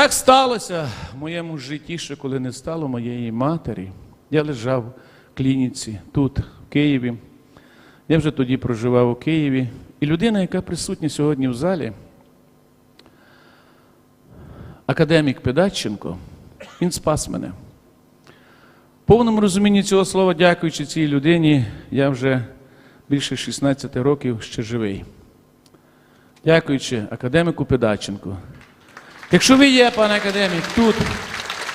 Так сталося в моєму житті, що коли не стало моєї матері, я лежав в клініці тут, в Києві. Я вже тоді проживав у Києві. І людина, яка присутня сьогодні в залі, академік Педаченко, він спас мене. В повному розумінні цього слова, дякуючи цій людині, я вже більше 16 років ще живий. Дякуючи академіку Педаченку. Якщо ви є, пане академік, тут,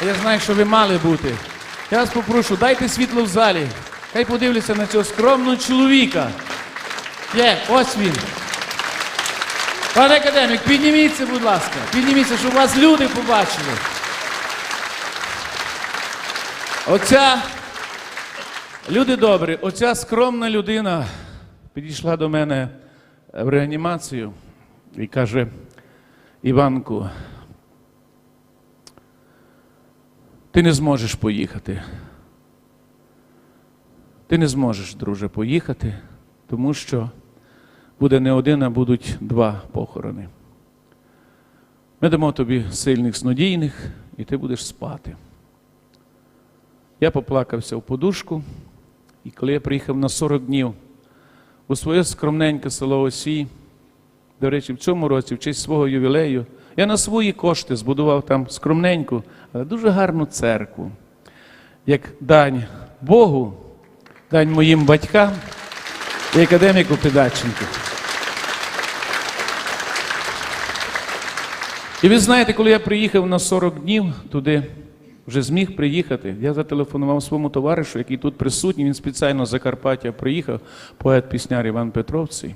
я знаю, що ви мали бути, я вас попрошу, дайте світло в залі. Хай подивляться на цього скромного чоловіка. Є, ось він. Пане академік, підніміться, будь ласка, підніміться, щоб вас люди побачили. Оця, люди добрі, оця скромна людина підійшла до мене в реанімацію і каже, Іванку, ти не зможеш поїхати. Ти не зможеш, друже, поїхати, тому що буде не один, а будуть два похорони. Ми дамо тобі сильних снодійних, і ти будеш спати. Я поплакався в подушку, і коли я приїхав на 40 днів у своє скромненьке село Осій, до речі, в цьому році, в честь свого ювілею, я на свої кошти збудував там скромненьку, але дуже гарну церкву, як дань Богу, дань моїм батькам і академіку Педаченку. І ви знаєте, коли я приїхав на 40 днів туди, вже зміг приїхати, я зателефонував своєму товаришу, який тут присутній, він спеціально з Закарпаття приїхав, поет-пісняр Іван Петровцей.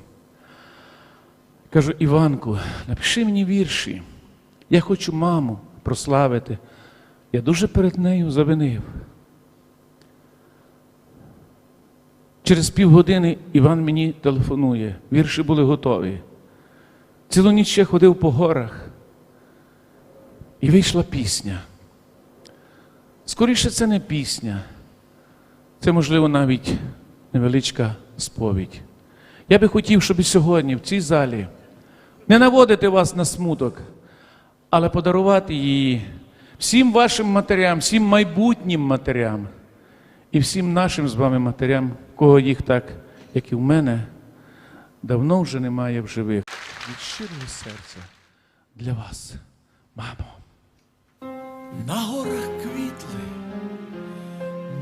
Кажу, Іванку, напиши мені вірші. Я хочу маму прославити. Я дуже перед нею завинив. Через півгодини Іван мені телефонує. Вірші були готові. Цілу ніч я ходив по горах. І вийшла пісня. Скоріше, це не пісня. Це, можливо, навіть невеличка сповідь. Я би хотів, щоб сьогодні в цій залі не наводити вас на смуток, але подарувати її всім вашим матерям, всім майбутнім матерям і всім нашим з вами матерям, кого їх так, як і в мене, давно вже немає в живих. Від щирого серця для вас, мамо. На горах квітли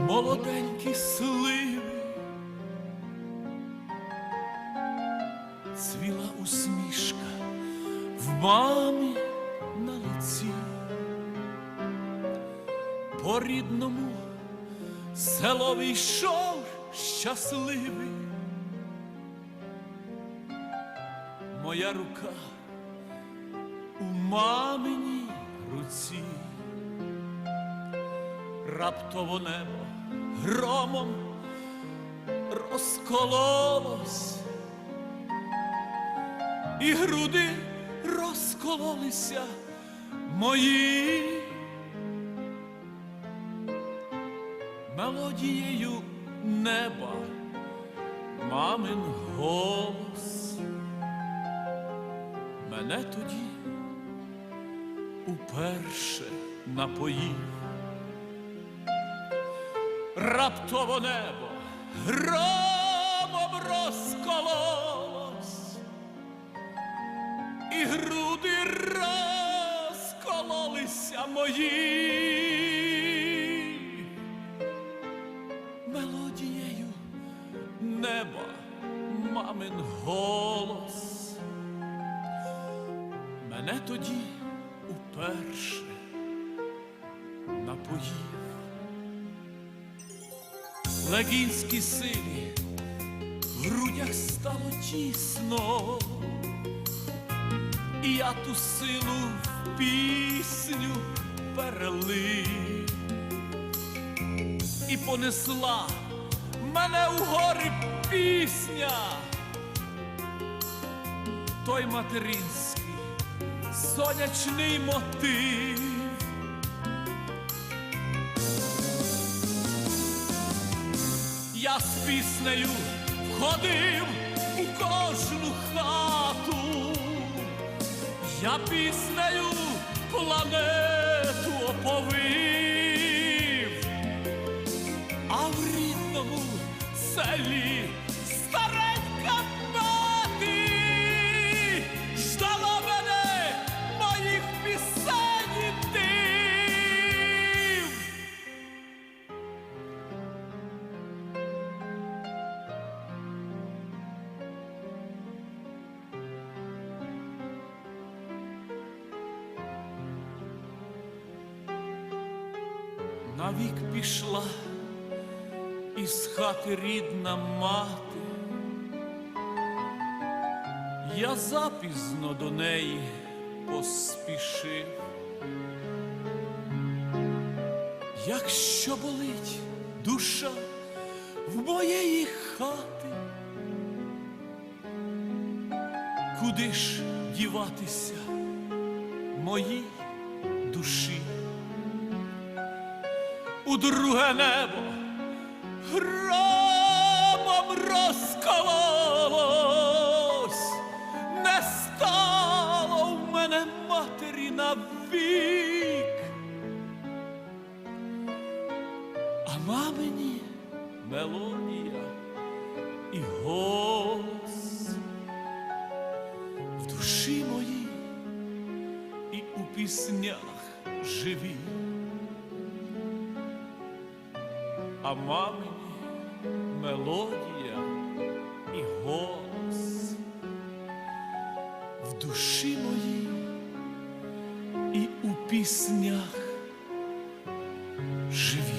молоденькі сливи, цвіла усмішка в мамі на лиці, по рідному селові йшов щасливий. Моя рука у маминій руці. Раптово небо громом розкололось, і груди розкололися мої. Мелодією неба, мамин голос. Мене тоді уперше напоїв. Раптово небо громом розкололось, і груди розкололися мої. Мелодією неба, мамин голос. Мене тоді уперше напоїв. Легінській силі в грудях стало тісно, і я ту силу в пісню перелив і понесла мене у гори пісня, той материнський сонячний мотив. Я з піснею входив у кожну хату, я піснею планету оповив, а в рідному селі. Навік пішла із хати рідна мати. Я запізно до неї поспішив. Якщо болить душа в моєї хати, куди ж діватися моїй душі? У друге небо громом розкололось, не стало в мене матері навік. А мамині мелодія і голос в душі моїй і у піснях живі. А мамині мелодія і голос в душі моїй і у піснях живі.